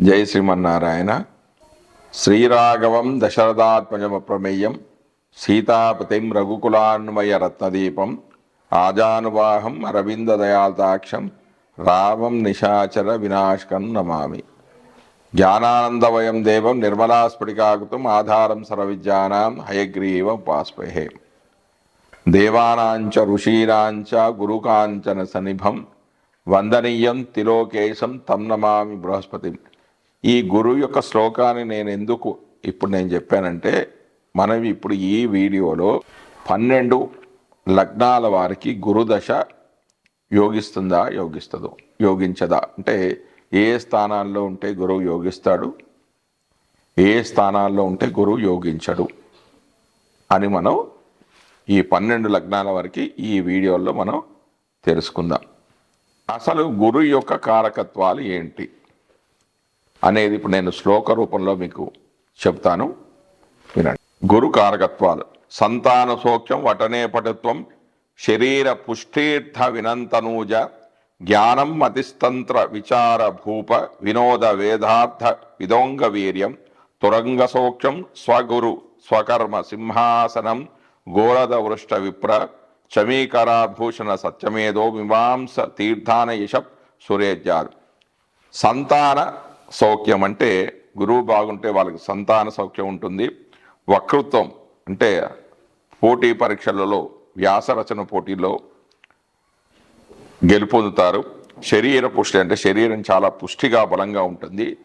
జై శ్రీమన్నారాయణ. శ్రీరాఘవం దశరథాత్మజమప్రమేయం సీతాపతిం రఘుకులాన్వయ రత్నదీపం ఆజానువాహం అరవిందదయాల్తాక్షం రామం నిశాచర వినాశకం నమామి. జ్ఞానానందవయం దేవం నిర్మలాస్ఫటికాకృతం ఆధారం సర్వవిద్యానాం హయగ్రీవ ఉపాస్మహే దేవానాంచ ఋషీరాంచ గురుకాంచన సనిభం వందనీయం తిలోకేశం తం నమామి బృహస్పతిం. ఈ గురువు యొక్క శ్లోకాన్ని నేను ఎందుకు ఇప్పుడు నేను చెప్పానంటే మనం ఇప్పుడు ఈ వీడియోలో పన్నెండు లగ్నాల వారికి గురుదశ యోగిస్తుందా యోగిస్తుందో యోగించదా? అంటే ఏ స్థానాల్లో ఉంటే గురువు యోగిస్తాడు ఏ స్థానాల్లో ఉంటే గురువు యోగించడు అని మనం ఈ పన్నెండు లగ్నాల వరకు ఈ వీడియోలో మనం తెలుసుకుందాం. అసలు గురువు యొక్క కారకత్వాలు ఏంటి? అనేది ఇప్పుడు నేను శ్లోక రూపంలో మీకు చెప్తాను. వినండి. గురు కారకత్వాలు. సంతాన సౌఖ్యం వటనే పటుత్వం శరీర పుష్టీర్థ వినంతనూజ జ్ఞానం మతిస్తంత్ర విచార భూప వినోద వేదార్థ విదోంగ వీర్యం తురంగ సౌఖ్యం స్వగురు స్వకర్మ సింహాసనం గోరద వృష్ట విప్ర చమీకరాభూషణ సత్యమేదో మీమాంస తీర్థాన యశప్ సురేజ్యాలు. సంతాన సౌఖ్యం అంటే గురువు బాగుంటే వాళ్ళకి సంతాన సౌఖ్యం ఉంటుంది. వక్తృత్వం అంటే పోటీ పరీక్షలలో వ్యాసరచన పోటీలో గెలుపొందుతారు. శరీర పుష్టి అంటే శరీరం చాలా పుష్టిగా బలంగా ఉంటుంది.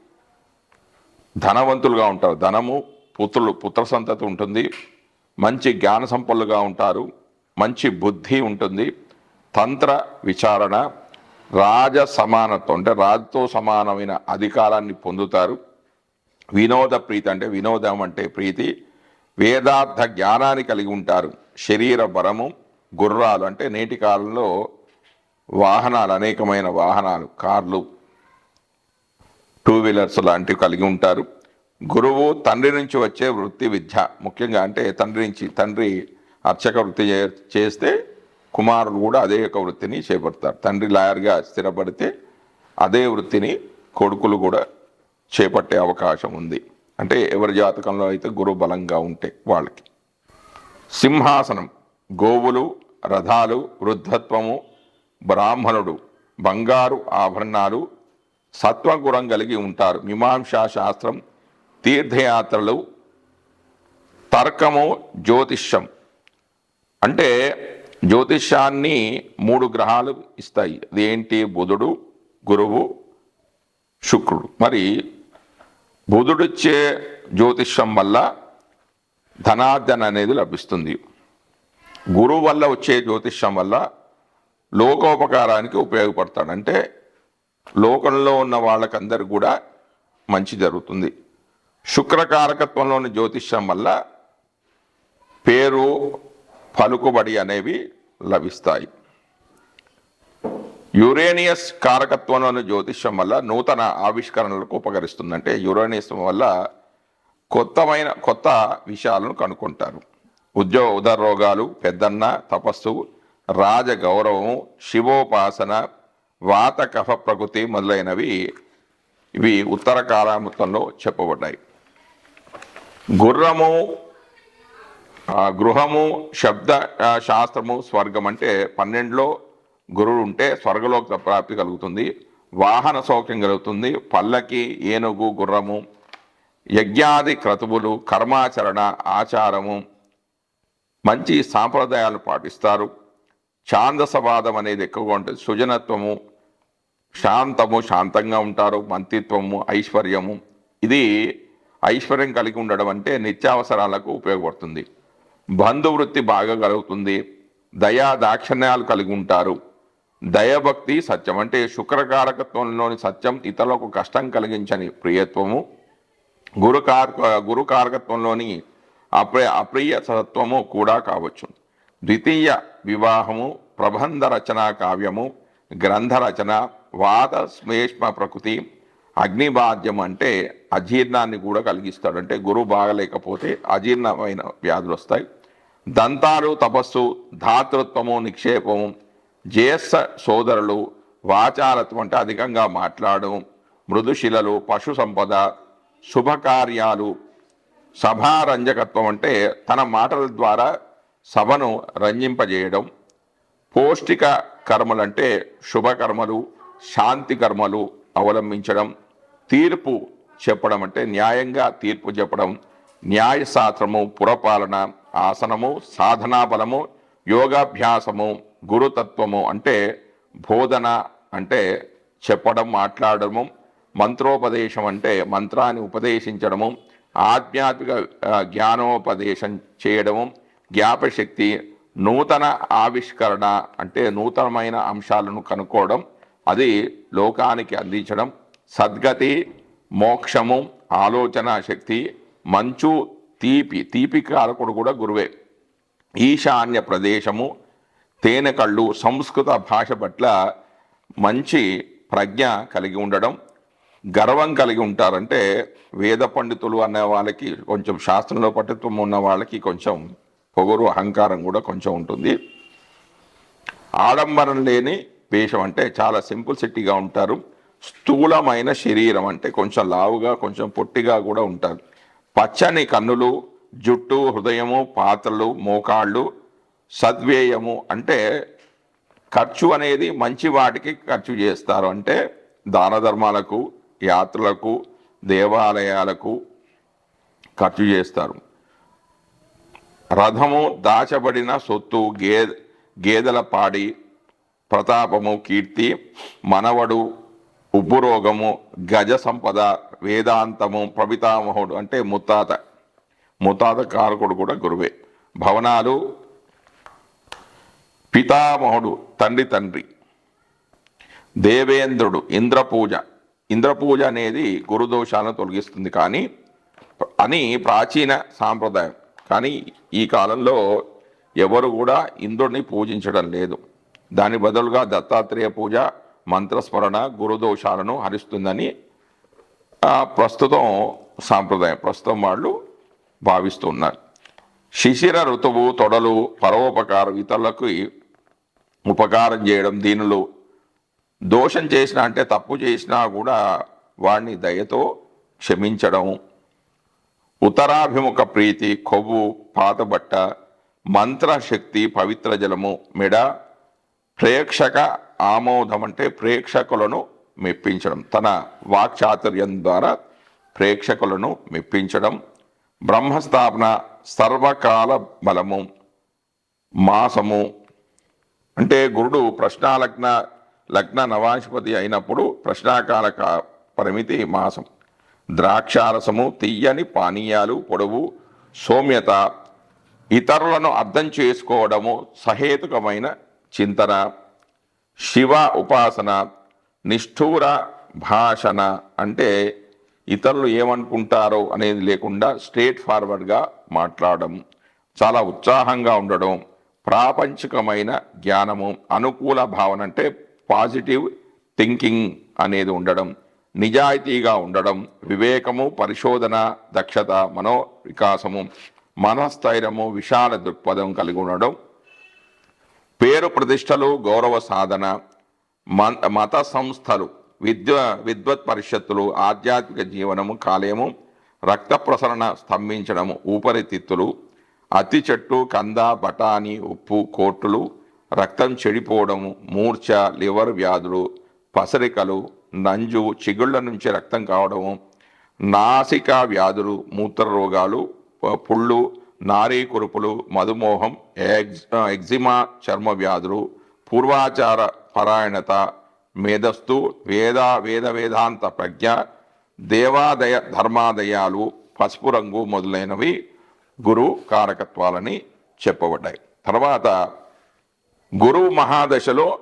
ధనవంతులుగా ఉంటారు. ధనము పుత్రులు పుత్ర సంతతి ఉంటుంది. మంచి జ్ఞాన సంపన్నులుగా ఉంటారు. మంచి బుద్ధి ఉంటుంది. తంత్ర విచారణ రాజ సమానత్వం అంటే రాజుతో సమానమైన అధికారాన్ని పొందుతారు. వినోద ప్రీతి అంటే వినోదం అంటే ప్రీతి. వేదార్థ జ్ఞానాన్ని కలిగి ఉంటారు. శరీర బలము గుర్రాలు అంటే నేటి కాలంలో వాహనాలు అనేకమైన వాహనాలు కార్లు టూ వీలర్స్ లాంటివి కలిగి ఉంటారు. గురువు తండ్రి నుంచి వచ్చే వృత్తి విద్య ముఖ్యంగా అంటే తండ్రి నుంచి తండ్రి అర్చక వృత్తి చే- చేస్తే కుమారులు కూడా అదే యొక్క వృత్తిని చేపడతారు తండ్రి లాయర్గా స్థిరపడితే అదే వృత్తిని కొడుకులు కూడా చేపట్టే అవకాశం ఉంది. అంటే ఎవరి జాతకంలో అయితే గురువు బలంగా ఉంటే వాళ్ళకి. సింహాసనం గోవులు రథాలు వృద్ధత్వము బ్రాహ్మణుడు బంగారు ఆభరణాలు సత్వగుణం కలిగి ఉంటారు. మీమాంసా శాస్త్రం తీర్థయాత్రలు తర్కము జ్యోతిష్యం. అంటే జ్యోతిష్యాన్ని మూడు గ్రహాలు ఇస్తాయి. అదేంటి? బుధుడు గురువు శుక్రుడు. మరి బుధుడిచ్చే జ్యోతిష్యం వల్ల ధనార్జన అనేది లభిస్తుంది. గురువు వల్ల వచ్చే జ్యోతిష్యం వల్ల లోకోపకారానికి ఉపయోగపడతాడు. అంటే లోకంలో ఉన్న వాళ్ళకందరికి కూడా మంచి జరుగుతుంది. శుక్రకారకత్వంలోని జ్యోతిష్యం వల్ల పేరు పలుకుబడి అనేవి లభిస్తాయి. యురేనియస్ కారకత్వంలోని జ్యోతిష్యం వల్ల నూతన ఆవిష్కరణలకు ఉపకరిస్తుందంటే యురేనియస్ వల్ల కొత్తమైన కొత్త విషయాలను కనుక్కుంటారు. ఉద్యోగ ఉదర రోగాలు పెద్దన్న తపస్సు రాజ శివోపాసన వాత కఫ ప్రకృతి మొదలైనవి ఇవి ఉత్తర కాలామృతంలో చెప్పబడ్డాయి. గుర్రము గృహము శబ్ద శాస్త్రము స్వర్గం అంటే పన్నెండులో గురువు ఉంటే స్వర్గలోక ప్రాప్తి కలుగుతుంది. వాహన సౌఖ్యం కలుగుతుంది. పల్లకి ఏనుగు గుర్రము యజ్ఞాది క్రతువులు కర్మాచరణ ఆచారము మంచి సాంప్రదాయాలు పాటిస్తారు. ఛాందసవాదం అనేది ఎక్కువగా ఉంటుంది. సుజనత్వము శాంతము శాంతంగా ఉంటారు. మంత్రిత్వము ఐశ్వర్యము. ఇది ఐశ్వర్యం కలిగి ఉండడం అంటే నిత్యావసరాలకు ఉపయోగపడుతుంది. బంధువృత్తి బాగా కలుగుతుంది. దయా దాక్షిణ్యాలు కలిగి ఉంటారు. దయభక్తి సత్యం అంటే శుక్రకారకత్వంలోని సత్యం ఇతరులకు కష్టం కలిగించని ప్రియత్వము. గురుకారక గురుకారకత్వంలోని అప్రియ అప్రియ సత్వము కూడా కావచ్చు. ద్వితీయ వివాహము ప్రబంధ రచన కావ్యము గ్రంథ రచన వాద శ్లేష్మ ప్రకృతి అగ్నిబాధ్యం అంటే అజీర్ణాన్ని కూడా కలిగిస్తాడు. అంటే గురువు బాగలేకపోతే అజీర్ణమైన వ్యాధులు వస్తాయి. దంతాలు తపస్సు ధాతృత్వము నిక్షేపము జేస్స సోదరులు వాచాలత్వం అంటే అధికంగా మాట్లాడడం మృదుశిలలు పశు సంపద శుభకార్యాలు సభారంజకత్వం అంటే తన మాటల ద్వారా సభను రంజింపజేయడం. పౌష్టిక కర్మలంటే శుభకర్మలు శాంతి కర్మలు అవలంబించడం. తీర్పు చెప్పడం అంటే న్యాయంగా తీర్పు చెప్పడం న్యాయశాస్త్రము పురపాలన ఆసనము సాధనా బలము యోగాభ్యాసము గురుతత్వము అంటే బోధన అంటే చెప్పడం మాట్లాడము మంత్రోపదేశం అంటే మంత్రాన్ని ఉపదేశించడము ఆధ్యాత్మిక జ్ఞానోపదేశం చేయడము జ్ఞాపశక్తి నూతన ఆవిష్కరణ అంటే నూతనమైన అంశాలను కనుక్కోవడం అది లోకానికి అందించడం సద్గతి మోక్షము ఆలోచన శక్తి మంచు తీపి తీపి కారకుడు కూడా గురువే. ఈశాన్య ప్రదేశము తేనె కళ్ళు సంస్కృత భాష పట్ల మంచి ప్రజ్ఞ కలిగి ఉండడం గర్వం కలిగి ఉంటారంటే వేద పండితులు అనే వాళ్ళకి కొంచెం శాస్త్రంలో పట్టుత్వం ఉన్న వాళ్ళకి కొంచెం పొగరు అహంకారం కూడా కొంచెం ఉంటుంది. ఆడంబరం లేని వేషం అంటే చాలా సింపుల్ సిటీగా ఉంటారు. స్థూలమైన శరీరం అంటే కొంచెం లావుగా కొంచెం పొట్టిగా కూడా ఉంటారు. పచ్చని కన్నులు జుట్టు హృదయము పాత్రలు మోకాళ్ళు సద్వ్యయము అంటే ఖర్చు అనేది మంచి వాటికి ఖర్చు చేస్తారు. అంటే దాన ధర్మాలకు యాత్రలకు దేవాలయాలకు ఖర్చు చేస్తారు. రథము దాచబడిన సొత్తు గే గేదెల పాడి ప్రతాపము కీర్తి మనవడు ఉపరోగము గజ సంపద వేదాంతము ప్రభితామహుడు అంటే ముత్తాత. ముత్తాత కారకుడు కూడా గురువే. భవనాలు పితామహుడు తండ్రి తండ్రి. దేవేంద్రుడు ఇంద్రపూజ. ఇంద్రపూజ అనేది గురుదోషాలను తొలగిస్తుంది కానీ అని ప్రాచీన సాంప్రదాయం. కానీ ఈ కాలంలో ఎవరు కూడా ఇంద్రుడిని పూజించడం లేదు. దాని బదులుగా దత్తాత్రేయ పూజ మంత్రస్మరణ గురుదోషాలను హరిస్తుందని ప్రస్తుతం సాంప్రదాయం. ప్రస్తుతం వాళ్ళు భావిస్తున్నారు. శిశిర ఋతువు తొడలు పరోపకారం ఇతరులకు ఉపకారం చేయడం దీనిలో దోషం చేసిన అంటే తప్పు చేసినా కూడా వాడిని దయతో క్షమించడం ఉత్తరాభిముఖ ప్రీతి కొవ్వు పాతబట్ట మంత్రశక్తి పవిత్ర జలము మెడ ప్రేక్షక ఆమోదం అంటే ప్రేక్షకులను మెప్పించడం. తన వాక్చాతుర్యం ద్వారా ప్రేక్షకులను మెప్పించడం. బ్రహ్మస్థాపన సర్వకాల బలము మాసము. అంటే గురుడు ప్రశ్నాలగ్న లగ్న నవాధిపతి అయినప్పుడు ప్రశ్నాకాల పరిమితి మాసం. ద్రాక్షారసము తీయని పానీయాలు పొడవు సౌమ్యత ఇతరులను అర్థం చేసుకోవడము సహేతుకమైన చింతన. శివ ఉపాసన నిష్ఠూర భాషణ అంటే ఇతరులు ఏమనుకుంటారో అనేది లేకుండా స్ట్రేట్ ఫార్వర్డ్గా మాట్లాడడం చాలా ఉత్సాహంగా ఉండడం ప్రాపంచికమైన జ్ఞానము అనుకూల భావన అంటే పాజిటివ్ థింకింగ్ అనేది ఉండడం నిజాయితీగా ఉండడం వివేకము పరిశోధన దక్షత మనో వికాసము మనస్థైర్యము విశాల దృక్పథం కలిగి ఉండడం పేరు ప్రతిష్టలు గౌరవ సాధన మత సంస్థలు విద్య విద్వత్ పరిషత్తులు ఆధ్యాత్మిక జీవనము కాలేయము రక్త ప్రసరణ స్తంభించడము ఊపరితిత్తులు అతి చెట్టు కంద బఠానీ ఉప్పు కోట్లు రక్తం చెడిపోవడము మూర్ఛ లివర్ వ్యాధులు పసరికలు నంజు చిగుళ్ళ నుంచి రక్తం కావడము నాసికా వ్యాధులు మూత్ర రోగాలు పుళ్ళు నారీ కురుపులు మధుమోహం ఎగ్జిమా చర్మ వ్యాధులు పూర్వాచార పరాయణత మేధస్సు వేద వేద వేదాంత ప్రజ్ఞ దేవాదయ ధర్మాదయాలు పసుపు రంగు మొదలైనవి గురు కారకత్వాలని చెప్పబడ్డాయి. తర్వాత గురువు మహాదశలో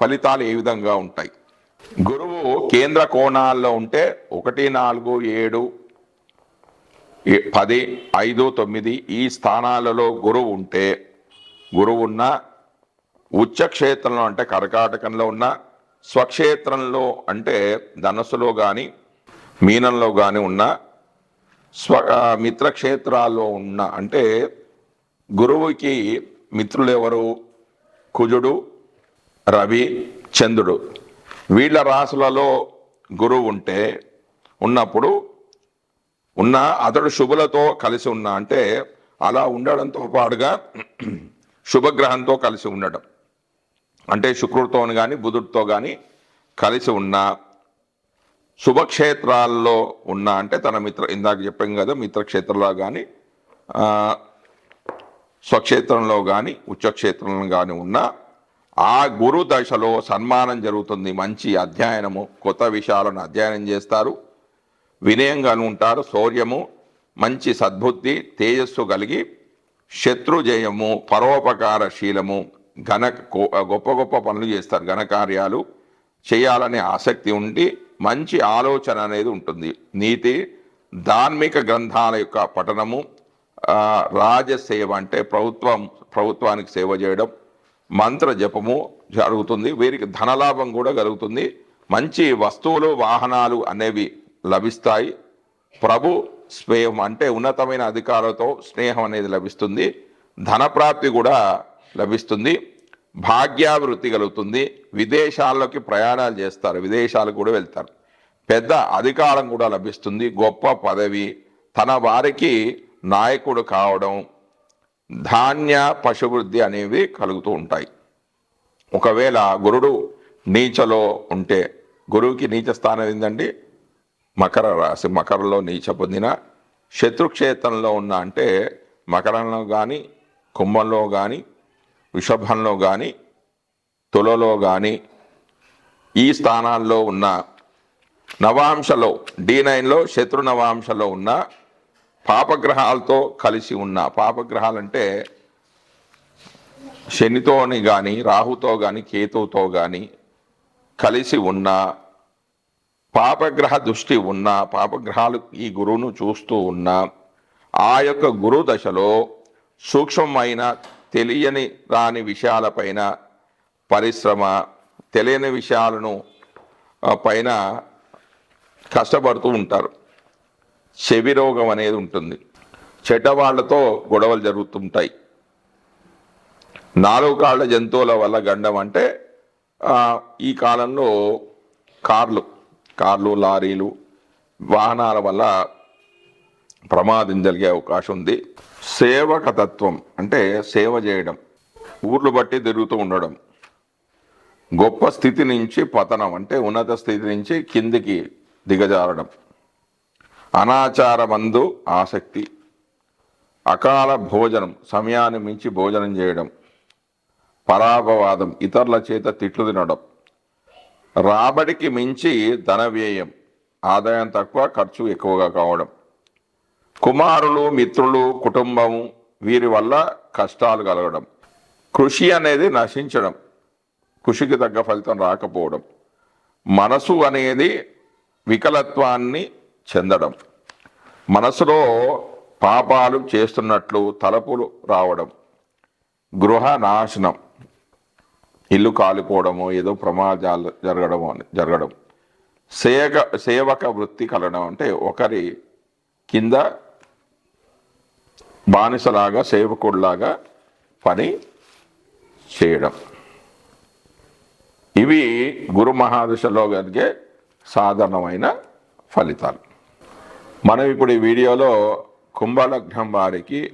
ఫలితాలు ఏ విధంగా ఉంటాయి? గురువు కేంద్ర కోణాల్లో ఉంటే ఒకటి నాలుగు ఏడు పది ఐదు తొమ్మిది ఈ స్థానాలలో గురువు ఉంటే గురువు ఉన్న ఉచ్చక్షేత్రంలో అంటే కర్కాటకంలో ఉన్న స్వక్షేత్రంలో అంటే ధనస్సులో కానీ మీనంలో కానీ ఉన్న స్వ మిత్రక్షేత్రాల్లో ఉన్న అంటే గురువుకి మిత్రులు ఎవరు కుజుడు రవి చంద్రుడు. వీళ్ళ రాసులలో గురువు ఉంటే ఉన్నప్పుడు ఉన్న అతడు శుభులతో కలిసి ఉన్న అంటే అలా ఉండడంతో పాటుగా శుభగ్రహంతో కలిసి ఉండడం. అంటే శుక్రుడితో కానీ బుధుడితో కానీ కలిసి ఉన్న శుభక్షేత్రాల్లో ఉన్న అంటే తన మిత్ర ఇందాక చెప్పాం కదా మిత్రక్షేత్రంలో కానీ స్వక్షేత్రంలో కానీ ఉచ్చక్షేత్రంలో కానీ ఉన్న ఆ గురు దశలో సన్మానం జరుగుతుంది. మంచి అధ్యయనము కొత్త విషయాలను అధ్యయనం చేస్తారు. వినయంగా ఉంటారు శౌర్యము మంచి సద్బుద్ధి తేజస్సు కలిగి శత్రుజయము పరోపకార శీలము ఘన గొప్ప గొప్ప పనులు చేస్తారు ఘనకార్యాలు చేయాలనే ఆసక్తి ఉండి మంచి ఆలోచన అనేది ఉంటుంది. నీతి ధార్మిక గ్రంథాల యొక్క పఠనము రాజసేవ అంటే ప్రభుత్వం ప్రభుత్వానికి సేవ చేయడం మంత్ర జపము జరుగుతుంది. వీరికి ధనలాభం కూడా కలుగుతుంది. మంచి వస్తువులు వాహనాలు అనేవి లభిస్తాయి. ప్రభు స్నేహం అంటే ఉన్నతమైన అధికారులతో స్నేహం అనేది లభిస్తుంది. ధనప్రాప్తి కూడా లభిస్తుంది. భాగ్యాభివృద్ధి కలుగుతుంది. విదేశాల్లోకి ప్రయాణాలు చేస్తారు. విదేశాలకు కూడా వెళ్తారు. పెద్ద అధికారం కూడా లభిస్తుంది. గొప్ప పదవి. తన వారికి నాయకుడు కావడం ధాన్య పశువృద్ధి అనేవి కలుగుతూ ఉంటాయి. ఒకవేళ గురుడు నీచలో ఉంటే గురువుకి నీచ స్థానం ఏంటండి మకర రాశి మకరంలో నీచ పొందిన శత్రుక్షేత్రంలో ఉన్న అంటే మకరంలో కానీ కుంభంలో కానీ వృషభంలో కానీ తులలో కానీ ఈ స్థానాల్లో ఉన్న నవాంశలో డి నైన్లో శత్రు నవాంశలో ఉన్న పాపగ్రహాలతో కలిసి ఉన్న పాపగ్రహాలంటే శనితోని కానీ రాహుతో కానీ కేతువుతో కానీ కలిసి ఉన్న పాపగ్రహ దృష్టి ఉన్న పాపగ్రహాలు ఈ గురువును చూస్తూ ఉన్న ఆ యొక్క గురు దశలో సూక్ష్మమైన తెలియని రాని విషయాలపైన పరిశ్రమ తెలియని విషయాలను పైన కష్టపడుతూ ఉంటారు. చెవి రోగం అనేది ఉంటుంది. చెడ్డవాళ్ళతో గొడవలు జరుగుతుంటాయి. నాలుగు కాళ్ళ జంతువుల వల్ల గండం అంటే ఈ కాలంలో కార్లు. కార్లు లారీలు వాహనాల వల్ల ప్రమాదం జరిగే అవకాశం ఉంది. సేవక తత్వం అంటే సేవ చేయడం ఊర్లు బట్టి తిరుగుతూ ఉండడం గొప్ప స్థితి నుంచి పతనం అంటే ఉన్నత స్థితి నుంచి కిందికి దిగజారడం. అనాచారమందు ఆసక్తి అకాల భోజనం సమయాన్ని మించి భోజనం చేయడం పరాపవాదం ఇతరుల చేత తిట్లు తినడం. రాబడికి మించి ధన వ్యయం ఆదాయం తక్కువ ఖర్చు ఎక్కువగా కావడం. కుమారులు మిత్రులు కుటుంబం వీరి వల్ల కష్టాలు కలగడం. కృషి అనేది నశించడం కృషికి తగ్గ ఫలితం రాకపోవడం. మనసు అనేది వికలత్వాన్ని చెందడం. మనసులో పాపాలు చేస్తున్నట్లు తలపులు రావడం. గృహ నాశనం ఇల్లు కాలిపోవడము ఏదో ప్రమాదాలు జరగడము అని జరగడం. సేవక సేవక వృత్తి కలడం అంటే ఒకరి కింద బానిసలాగా సేవకుడిలాగా పని చేయడం. ఇవి గురు మహాదశలో కలిగే సాధారణమైన ఫలితాలు. మనం ఇప్పుడు ఈ వీడియోలో కుంభలగ్నం వారికి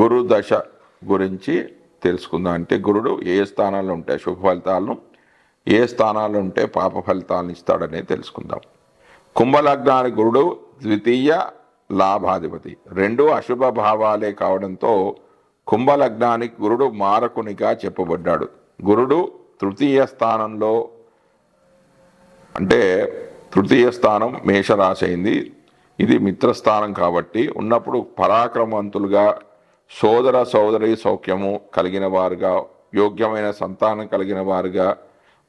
గురుదశ గురించి తెలుసుకుందాం. అంటే గురుడు ఏ స్థానాల్లో ఉంటే శుభ ఫలితాలను ఏ స్థానాల్లో ఉంటే పాప ఫలితాలను ఇస్తాడనే తెలుసుకుందాం. కుంభలగ్నానికి గురుడు ద్వితీయ లాభాధిపతి. రెండు అశుభ భావాలే కావడంతో కుంభలగ్నానికి గురుడు మారకునిగా చెప్పబడ్డాడు. గురుడు తృతీయ స్థానంలో అంటే తృతీయ స్థానం మేషరాశి అయింది. ఇది మిత్రస్థానం కాబట్టి ఉన్నప్పుడు పరాక్రమవంతులుగా సోదర సోదరి సౌఖ్యము కలిగిన వారుగా యోగ్యమైన సంతానం కలిగిన వారుగా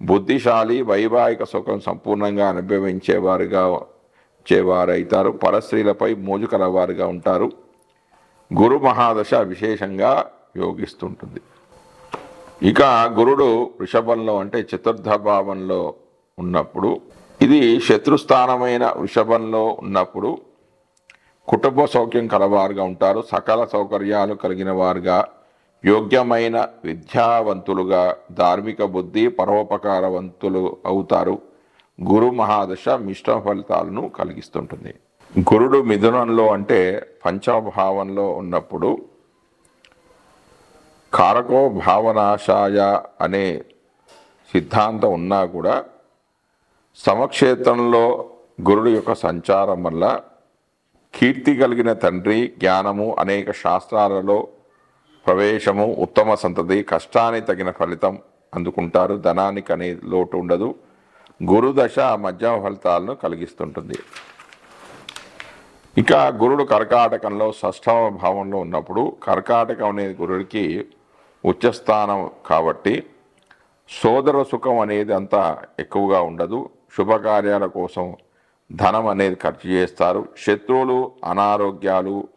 బుద్ధిశాలి వైవాహిక సుఖం సంపూర్ణంగా అనుభవించేవారుగా చేవారైతారు పరస్త్రీలపై మోజు కలవారుగా ఉంటారు. గురు మహాదశ విశేషంగా యోగిస్తుంటుంది. ఇక గురుడు వృషభంలో అంటే చతుర్థ భావంలో ఉన్నప్పుడు ఇది శత్రుస్థానమైన వృషభంలో ఉన్నప్పుడు కుటుంబ సౌఖ్యం కలవారుగా ఉంటారు. సకల సౌకర్యాలు కలిగిన వారుగా యోగ్యమైన విద్యావంతులుగా ధార్మిక బుద్ధి పరోపకారవంతులు అవుతారు. గురు మహాదశ మిశ్రమ ఫలితాలను కలిగిస్తుంటుంది. గురుడు మిథునంలో అంటే పంచభావంలో ఉన్నప్పుడు కారకో భావనాశాయ అనే సిద్ధాంతం ఉన్నా కూడా సమక్షేత్రంలో గురుడు యొక్క సంచారం వల్ల కీర్తి కలిగిన తండ్రి జ్ఞానము అనేక శాస్త్రాలలో ప్రవేశము ఉత్తమ సంతతి కష్టానికి తగిన ఫలితం అందుకుంటారు. ధనానికి అనే లోటు ఉండదు. గురుదశ మధ్యమ ఫలితాలను కలిగిస్తుంటుంది. ఇక గురుడు కర్కాటకంలో షష్ఠమ భావంలో ఉన్నప్పుడు కర్కాటకం అనేది గురుడికి ఉచ్చస్థానం కాబట్టి సోదర సుఖం అనేది అంత ఎక్కువగా ఉండదు. శుభకార్యాల కోసం ధనం అనేది ఖర్చు చేస్తారు. శత్రువులు అనారోగ్యాలు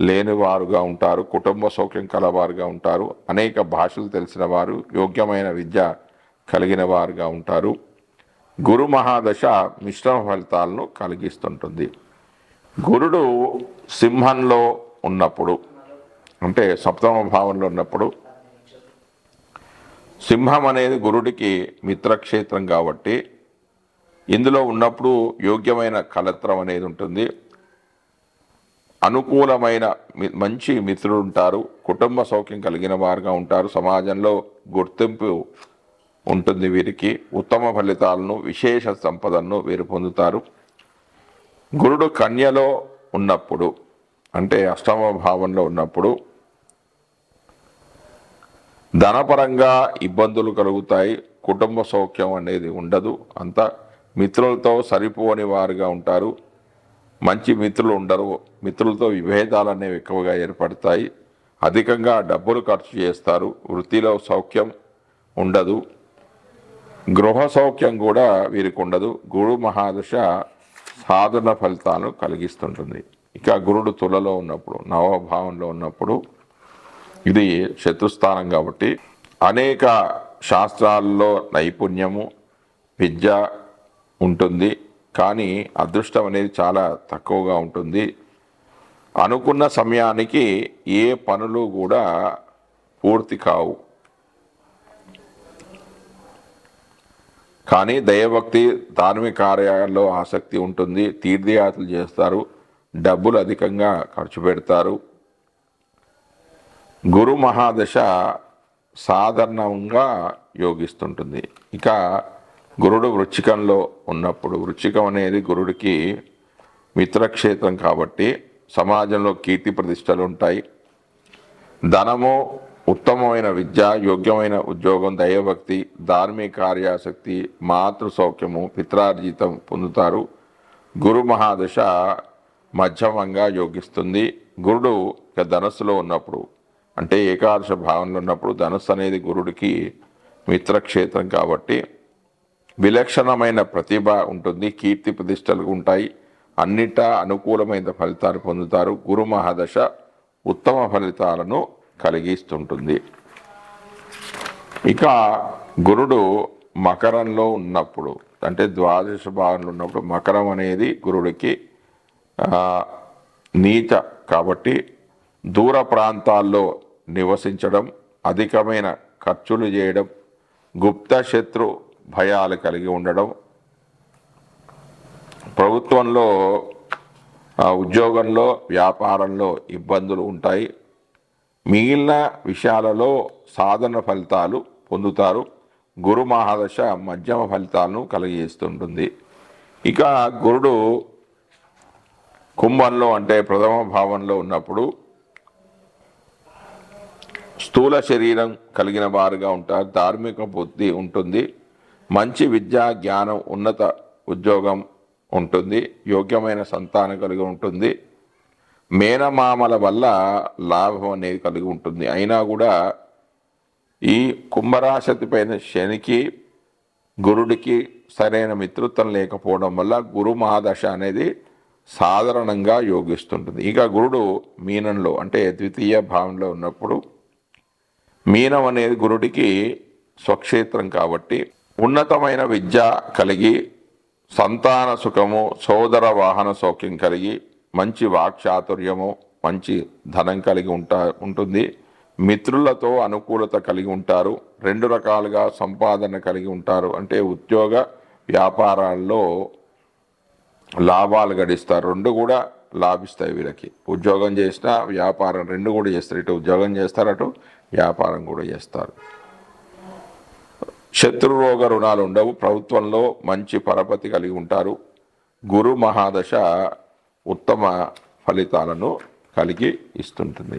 లేనివారుగా ఉంటారు. కుటుంబ సౌఖ్యం కలవారుగా ఉంటారు. అనేక భాషలు తెలిసిన వారు యోగ్యమైన విద్య కలిగిన వారుగా ఉంటారు. గురు మహాదశ మిశ్రమ ఫలితాలను కలిగిస్తుంటుంది. గురుడు సింహంలో ఉన్నప్పుడు అంటే సప్తమ భావంలో ఉన్నప్పుడు సింహం అనేది గురుడికి మిత్రక్షేత్రం కాబట్టి ఇందులో ఉన్నప్పుడు యోగ్యమైన కలత్రం అనేది ఉంటుంది. అనుకూలమైన మంచి మిత్రులు ఉంటారు. కుటుంబ సౌఖ్యం కలిగిన వారుగా ఉంటారు. సమాజంలో గుర్తింపు ఉంటుంది వీరికి. ఉత్తమ ఫలితాలను విశేష సంపదను వీరు పొందుతారు. గురుడు కన్యలో ఉన్నప్పుడు అంటే అష్టమ భావంలో ఉన్నప్పుడు ధనపరంగా ఇబ్బందులు కలుగుతాయి. కుటుంబ సౌఖ్యం అనేది ఉండదు. అంతా మిత్రులతో సరిపోని వారుగా ఉంటారు. మంచి మిత్రులు ఉండరు. మిత్రులతో విభేదాలు అనేవి ఎక్కువగా ఏర్పడతాయి. అధికంగా డబ్బులు ఖర్చు చేస్తారు. వృత్తిలో సౌఖ్యం ఉండదు. గృహ సౌఖ్యం కూడా వీరికి ఉండదు. గురు మహాదశ సాధన ఫలితాలను కలిగిస్తుంటుంది. ఇక గురుడు తులలో ఉన్నప్పుడు నవభావంలో ఉన్నప్పుడు ఇది శత్రుస్థానం కాబట్టి అనేక శాస్త్రాల్లో నైపుణ్యము విద్య ఉంటుంది. కానీ అదృష్టం అనేది చాలా తక్కువగా ఉంటుంది. అనుకున్న సమయానికి ఏ పనులు కూడా పూర్తి కావు. కానీ దైవభక్తి ధార్మిక కార్యాల్లో ఆసక్తి ఉంటుంది. తీర్థయాత్రలు చేస్తారు. డబ్బులు అధికంగా ఖర్చు పెడతారు. గురు మహాదశ సాధారణంగా యోగిస్తుంటుంది. ఇక గురుడు వృచ్చికంలో ఉన్నప్పుడు వృచ్చికం అనేది గురుడికి మిత్రక్షేత్రం కాబట్టి సమాజంలో కీర్తి ప్రతిష్టలు ఉంటాయి. ధనము ఉత్తమమైన విద్య యోగ్యమైన ఉద్యోగం దైవభక్తి ధార్మిక కార్యాసక్తి మాతృ సౌఖ్యము పిత్రార్జితం పొందుతారు. గురు మహాదశ మధ్యమంగా యోగిస్తుంది. గురుడు ఇక ధనస్సులో ఉన్నప్పుడు అంటే ఏకాదశ భావనలో ఉన్నప్పుడు ధనస్సు అనేది గురుడికి మిత్రక్షేత్రం కాబట్టి విలక్షణమైన ప్రతిభ ఉంటుంది కీర్తి ప్రతిష్టలు ఉంటాయి. అన్నిటా అనుకూలమైన ఫలితాలు పొందుతారు. గురు మహాదశ ఉత్తమ ఫలితాలను కలిగిస్తుంటుంది. ఇక గురుడు మకరంలో ఉన్నప్పుడు అంటే ద్వాదశ భావంలో ఉన్నప్పుడు మకరం అనేది గురుడికి నీచ కాబట్టి దూర ప్రాంతాల్లో నివసించడం అధికమైన ఖర్చులు చేయడం గుప్త శత్రు భయాలు కలిగి ఉండడం. ప్రభుత్వంలో ఉద్యోగంలో వ్యాపారంలో ఇబ్బందులు ఉంటాయి. మిగిలిన విషయాలలో సాధన ఫలితాలు పొందుతారు. గురు మహాదశ మధ్యమ ఫలితాలను కలిగిస్తుంటుంది ఇక గురుడు కుంభంలో అంటే ప్రథమ భావంలో ఉన్నప్పుడు స్థూల శరీరం కలిగిన వారుగా ఉంటారు. ధార్మిక బుద్ధి ఉంటుంది. మంచి విద్యా జ్ఞానం ఉన్నత ఉద్యోగం ఉంటుంది యోగ్యమైన సంతానం కలిగి ఉంటుంది. మేనమామల వల్ల లాభం అనేది కలిగి ఉంటుంది. అయినా కూడా ఈ కుంభరాశతి పైన శనికి గురుడికి సరైన మిత్రత్వం లేకపోవడం వల్ల గురు మహాదశ అనేది సాధారణంగా యోగిస్తుంటుంది. ఇక గురుడు మీనంలో అంటే ద్వితీయ భావంలో ఉన్నప్పుడు మీనం అనేది గురుడికి స్వక్షేత్రం కాబట్టి ఉన్నతమైన విద్య కలిగి సంతాన సుఖము సోదర వాహన సౌఖ్యం కలిగి మంచి వాక్చాతుర్యము మంచి ధనం కలిగి ఉంటా ఉంటుంది. మిత్రులతో అనుకూలత కలిగి ఉంటారు. రెండు రకాలుగా సంపాదన కలిగి ఉంటారు. అంటే ఉద్యోగ వ్యాపారాల్లో లాభాలు గడిస్తారు. రెండు కూడా లాభిస్తాయి వీళ్ళకి. ఉద్యోగం చేసినా వ్యాపారం రెండు కూడా చేస్తారు. ఇటు ఉద్యోగం చేస్తారు అటు వ్యాపారం కూడా చేస్తారు. శత్రురోగ రుణాలు ఉండవు. ప్రభుత్వంలో మంచి పరపతి కలిగి ఉంటారు. గురు మహాదశ ఉత్తమ ఫలితాలను కలిగి ఇస్తుంటుంది.